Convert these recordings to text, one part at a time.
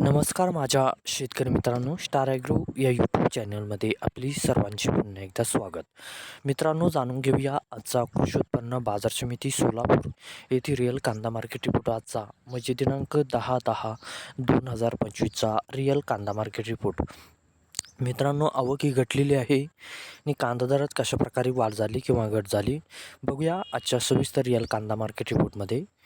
नमस्कार माझ्या शेतकरी मित्रांनो स्टार ॲग्रो या यूट्यूब चॅनलमध्ये आपली सर्वांचे पुन्हा एकदा स्वागत. मित्रांनो जाणून घेऊया आजचा कृषी उत्पन्न बाजार समिती सोलापूर येथे रिअल कांदा मार्केट रिपोर्ट आजचा. म्हणजे दिनांक दहा दहा दोन हजार पंचवीसचा रिअल कांदा मार्केट रिपोर्ट मित्रांनो आवक ही घटलेली आहे आणि कांदा दरात कशाप्रकारे वाढ झाली किंवा घट झाली बघूया आजच्या सविस्तर रिअल कांदा मार्केट रिपोर्टमध्ये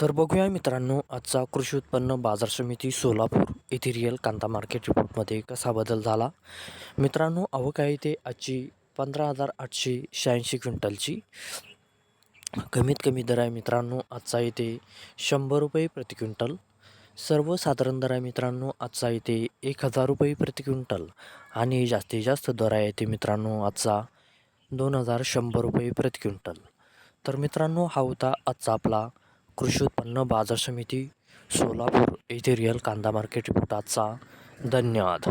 तर बघूया मित्रांनो आजचा कृषी उत्पन्न बाजार समिती सोलापूर येथे रिअल कांदा मार्केट रिपोर्टमध्ये कसा बदल झाला? मित्रांनो आवक आहे ते आजची पंधरा हजार आठशे शहाऐंशी क्विंटलची. कमीत कमी दर आहे मित्रांनो आजचा येते शंभर रुपये प्रति क्विंटल. सर्वसाधारण दर आहे मित्रांनो आजचा येते एक हजार रुपये प्रति क्विंटल. आणि जास्तीत जास्त दर आहे ते मित्रांनो आजचा दोन हजार शंभर रुपये प्रति क्विंटल. तर मित्रांनो हा होता आजचा आपला कृषी उत्पन्न बाजार समिती सोलापूर येथे रिअल कांदा मार्केट रिपोर्ट आजचा धन्यवाद.